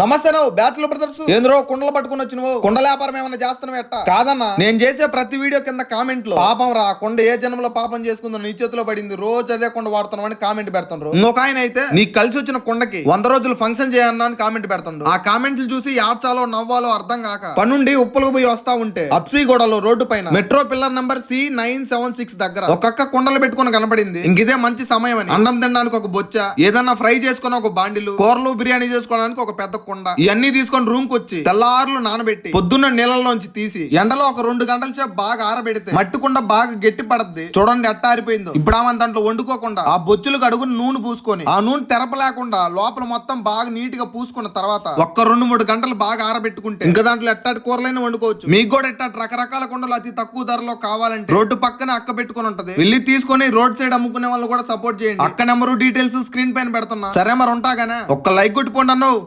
నమస్తే నువ్వు bachelor brothers. ఏంద్రో కుండలు పట్టుకుని వచ్చి నువ్వు కుండల వ్యాపారం ఏమైనా చేస్తున్నావు ఎట్టా? కాదన్నా. నేను చేసే ప్రతి వీడియో కింద కామెంట్లో పాపం రా కొండ ఏ జన్మలో పాపం చేసుకుందో నీ చేతిలో పడింది రోజు అదే కొండ వాడుతున్నావు అని కామెంట్ పెడుతుండ్రు. ఇంకొక ఆయన అయితే నీకు కలిసి వచ్చిన కొండకి వంద రోజులు ఫంక్షన్ చేయన్నా అని కామెంట్ పెడుతుండ్రు. ఆ కామెంట్లు చూసి యాడ్చాలో నవ్వాలో అర్థం కాక పనుండి ఉప్పులకు పోయి వస్తా ఉంటే అప్సీగూడలో రోడ్డు పైన metro pillar number C nine seven six దగ్గర ఒక్కొక్క కుండలు పెట్టుకుని కనబడింది ఇంకిదే మంచి సమయం అని. అన్నం తినడానికి ఒక బొచ్చ ఏదన్నా ఫ్రై చేసుకుని ఒక బాండిలు కూరలు బిర్యానీ చేసుకోవడానికి ఒక పెద్ద కుండ ఇవన్నీ తీసుకొని రూమ్కి వచ్చి తెల్లారులు నానబెట్టి పొద్దున్న నీళ్ళలోంచి తీసి ఎండలో ఒక రెండు గంటల సేపు బాగా ఆరబెడితే మట్టి బాగా గట్టి పడద్ది చూడండి ఎట్ట ఆరిపోయిందో. ఇప్పుడు ఆమె దాంట్లో వండుకోకుండా ఆ బొచ్చులకు అడుగుని నూనె పూసుకొని ఆ నూనె తెరపలేకుండా లోపల మొత్తం బాగా నీట్గా పూసుకున్న తర్వాత ఒక్క రెండు మూడు గంటలు బాగా ఆరబెట్టుకుంటే ఇంకా దాంట్లో ఎట్టాటి కూరలైనా వండుకోవచ్చు. మీకు కూడా ఎట్టాటి రకరకాల కొండలు అతి తక్కువ ధరలో కావాలంటే రోడ్డు పక్కన అక్క పెట్టుకుని ఉంటది. వెళ్ళి తీసుకొని రోడ్ సైడ్ అమ్ముకునే వాళ్ళు కూడా సపోర్ట్ చేయండి. అక్క నెంబరు డీటెయిల్స్ స్క్రీన్ పైన పెడుతున్నా. సరే మరి ఉంటాగానే. ఒక్క లైక్ కొట్టిపోండి అన్నావు.